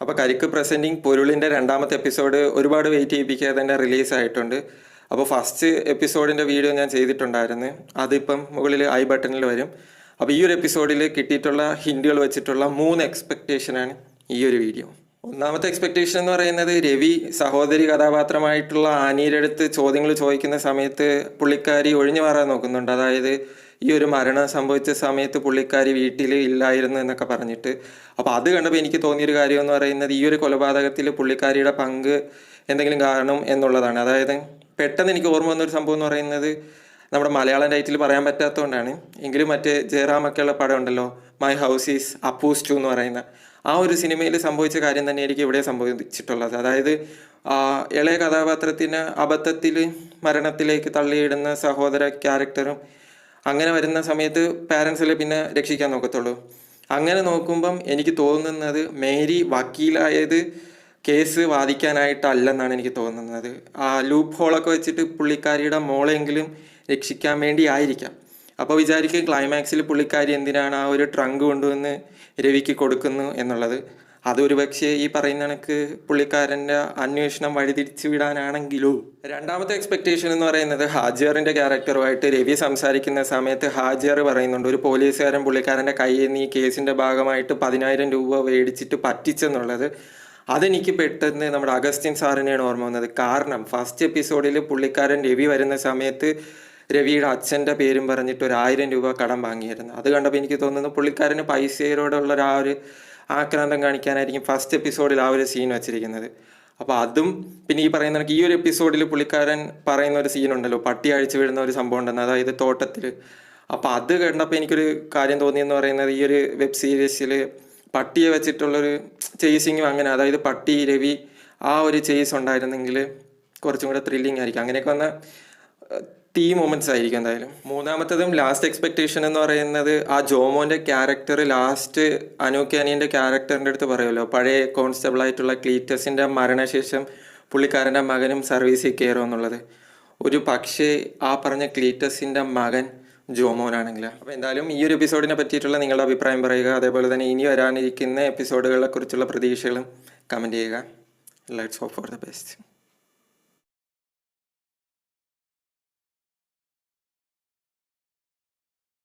അപ്പോൾ കരിക്ക് പ്രസന്റിങ് പൊരുളിന്റെ രണ്ടാമത്തെ എപ്പിസോഡ് ഒരുപാട് വെയിറ്റ് ചെയ്യിപ്പിക്കാതെ തന്നെ റിലീസ് ആയിട്ടുണ്ട്. അപ്പോൾ ഫസ്റ്റ് എപ്പിസോഡിന്റെ വീഡിയോ ഞാൻ ചെയ്തിട്ടുണ്ടായിരുന്നു. അതിപ്പം മുകളിൽ ഐ ബട്ടണിൽ വരും. അപ്പോൾ ഈ ഒരു എപ്പിസോഡിൽ കിട്ടിയിട്ടുള്ള ഹിൻഡുകൾ വെച്ചിട്ടുള്ള മൂന്ന് എക്സ്പെക്റ്റേഷനാണ് ഈ ഒരു വീഡിയോ ഒന്നാമത്തെ എക്സ്പെക്റ്റേഷൻ എന്ന് പറയുന്നത് രവി സഹോദരി കഥാപാത്രമായിട്ടുള്ള ആനിയുടെ അടുത്ത് ചോദ്യങ്ങൾ ചോദിക്കുന്ന സമയത്ത് പുള്ളിക്കാരി ഒഴിഞ്ഞു മാറാൻ നോക്കുന്നുണ്ട്. അതായത് ഈ ഒരു മരണം സംഭവിച്ച സമയത്ത് പുള്ളിക്കാരി വീട്ടിൽ ഇല്ലായിരുന്നു എന്നൊക്കെ പറഞ്ഞിട്ട്. അപ്പോൾ അത് കണ്ടപ്പോൾ എനിക്ക് തോന്നിയൊരു കാര്യം എന്ന് പറയുന്നത് ഈ ഒരു കൊലപാതകത്തിൽ പുള്ളിക്കാരിയുടെ പങ്ക് എന്തെങ്കിലും കാരണം എന്നുള്ളതാണ്. അതായത് പെട്ടെന്ന് എനിക്ക് ഓർമ്മ വന്നൊരു സംഭവം എന്ന് പറയുന്നത് നമ്മുടെ മലയാളം ടൈറ്റിൽ പറയാൻ പറ്റാത്തതുകൊണ്ടാണ്. എങ്കിലും മറ്റേ ജയറാമൊക്കെയുള്ള പടം ഉണ്ടല്ലോ my house is Appoos too എന്ന് പറയുന്ന. ആ ഒരു സിനിമയിൽ സംഭവിച്ച കാര്യം തന്നെയായിരിക്കും ഇവിടെ സംഭവിച്ചിട്ടുള്ളത്. അതായത് ഇളയ കഥാപാത്രത്തിന് അബദ്ധത്തിൽ മരണത്തിലേക്ക് തള്ളിയിടുന്ന സഹോദര ക്യാരക്ടറും അങ്ങനെ വരുന്ന സമയത്ത് പാരൻസിലെ പിന്നെ രക്ഷിക്കാൻ നോക്കത്തുള്ളൂ. അങ്ങനെ നോക്കുമ്പം എനിക്ക് തോന്നുന്നത് മേരി വക്കീലായത് കേസ് വാദിക്കാനായിട്ടല്ലെന്നാണ് എനിക്ക് തോന്നുന്നത്. ആ ലൂപ്പ് ഹോളൊക്കെ വെച്ചിട്ട് പുള്ളിക്കാരിയുടെ മോളെങ്കിലും രക്ഷിക്കാൻ വേണ്ടി ആയിരിക്കാം അപ്പോൾ വിചാരിക്കും ക്ലൈമാക്സിൽ പുള്ളിക്കാരി എന്തിനാണ് ആ ഒരു ട്രങ്ക് കൊണ്ടുവന്ന് രവിക്ക് കൊടുക്കുന്നു എന്നുള്ളത്. അതൊരു പക്ഷേ ഈ പറയുന്ന കണക്ക് പുള്ളിക്കാരന്റെ അന്വേഷണം വഴിതിരിച്ചു വിടാനാണെങ്കിലോ? രണ്ടാമത്തെ എക്സ്പെക്ടേഷൻ എന്ന് പറയുന്നത് ഹാജിയറിന്റെ ക്യാരക്ടറുമായിട്ട് രവി സംസാരിക്കുന്ന സമയത്ത് ഹാജിയർ പറയുന്നുണ്ട് ഒരു പോലീസുകാരൻ പുള്ളിക്കാരന്റെ കയ്യിൽ നിന്ന് ഈ കേസിന്റെ ഭാഗമായിട്ട് പതിനായിരം രൂപ മേടിച്ചിട്ട് പറ്റിച്ചെന്നുള്ളത് അതെനിക്ക് പെട്ടെന്ന് നമ്മുടെ അഗസ്റ്റിൻ സാറിനെയാണ് ഓർമ്മ വന്നത്. കാരണം ഫസ്റ്റ് എപ്പിസോഡിൽ പുള്ളിക്കാരൻ രവി വരുന്ന സമയത്ത് രവിയുടെ അച്ഛന്റെ പേരും പറഞ്ഞിട്ട് ഒരു ആയിരം രൂപ കടം വാങ്ങിയിരുന്നു. അത് കണ്ടപ്പോൾ എനിക്ക് തോന്നുന്നു പുള്ളിക്കാരന് പൈസയോടുള്ള ആ ഒരു ആക്രാന്തം കാണിക്കാനായിരിക്കും ഫസ്റ്റ് എപ്പിസോഡിൽ ആ ഒരു സീൻ വെച്ചിരിക്കുന്നത്. അപ്പോൾ അതും പിന്നെ ഈ പറയുന്ന ഈ ഒരു എപ്പിസോഡിൽ പുള്ളിക്കാരൻ പറയുന്ന ഒരു സീൻ ഉണ്ടല്ലോ പട്ടി അഴിച്ചു വിടുന്ന ഒരു സംഭവം ഉണ്ടെന്ന് അതായത് തോട്ടത്തിൽ അപ്പോൾ അത് കണ്ടപ്പോൾ എനിക്കൊരു കാര്യം തോന്നിയെന്ന് പറയുന്നത് ഈ ഒരു വെബ് സീരീസിൽ പട്ടിയെ വെച്ചിട്ടുള്ളൊരു ചേസിങ്ങും അങ്ങനെ അതായത് പട്ടി രവി ആ ഒരു ചേസ് ഉണ്ടായിരുന്നെങ്കിൽ കുറച്ചും കൂടെ ത്രില്ലിംഗ് ആയിരിക്കും. അങ്ങനെയൊക്കെ വന്ന തീ മൊമെന്റ്സ് ആയിരിക്കും എന്തായാലും. മൂന്നാമത്തതും ലാസ്റ്റ് എക്സ്പെക്ടേഷൻ എന്ന് പറയുന്നത് ആ ജോമോന്റെ ക്യാരക്ടർ ലാസ്റ്റ് അനൂക്യാനിയന്റെ ക്യാരക്ടറിന്റെ അടുത്ത് പറയുമല്ലോ. പഴയ കോൺസ്റ്റബിൾ ആയിട്ടുള്ള ക്ലീറ്റസിന്റെ മരണശേഷം പുള്ളിക്കാരന്റെ മകനും സർവീസിൽ കയറും എന്നുള്ളത്. ഒരു പക്ഷേ ആ പറഞ്ഞ ക്ലീറ്റസിന്റെ മകൻ ജോമോനാണെങ്കിൽ അപ്പോൾ എന്തായാലും ഈ ഒരു എപ്പിസോഡിനെ പറ്റിയിട്ടുള്ള നിങ്ങളുടെ അഭിപ്രായം പറയുക. അതേപോലെ തന്നെ ഇനി വരാനിരിക്കുന്ന എപ്പിസോഡുകളെ കുറിച്ചുള്ള പ്രതീക്ഷകളും കമന്റ് ചെയ്യുക. Let's hope for the best